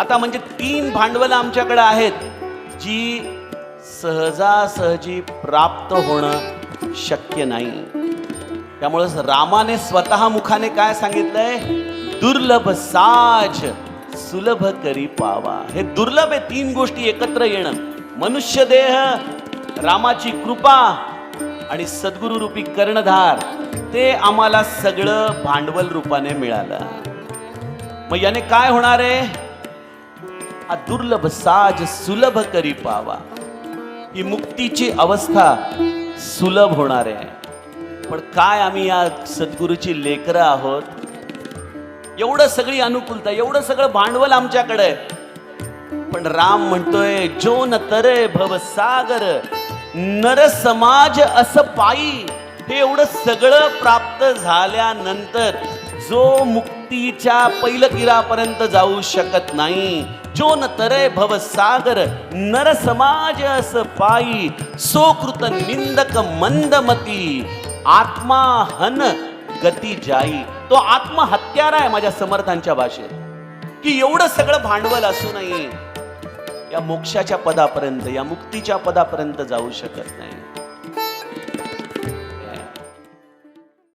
आता म्हणजे तीन भांडवलं आमच्याकडे आहेत जी सहजासहजी प्राप्त होणं शक्य नाही. त्यामुळेच रामाने स्वतः मुखाने काय सांगितलंय? दुर्लभ साज सुलभ करी पावा. हे दुर्लभ आहे तीन गोष्टी एकत्र येणं. मनुष्य देह रामाची कृपा आणि सद्गुरु रूपी कर्णधार ते आम्हाला सगळं भांडवल रूपाने मिळालं. मग याने काय होणार आहे? हा दुर्लभ साज सुलभ करी पावा. ही मुक्तीची अवस्था सुलभ होणार आहे. पण काय आम्ही या सद्गुरूची लेकरं आहोत? एवढं सगळी अनुकूलता एवढं सगळं भांडवल आमच्याकडे. पण राम म्हणतोय जो न तरे भव सागर नर समाज असं पायी. हे एवढं सगळं प्राप्त झाल्यानंतर जो मुक्तीच्या पैलतीरापर्यंत जाऊ शकत नाही जो न तरे भव सागर नर समाज अस पायी सोकृत निंदक मंदमती आत्मा हन गती जाई. तो आत्महत्यारा आहे माझ्या समर्थांच्या भाषेत. की एवढं सगळं भांडवल असूनही या मोक्षाच्या पदापर्यंत या मुक्तीच्या पदापर्यंत जाऊ शकत नाही.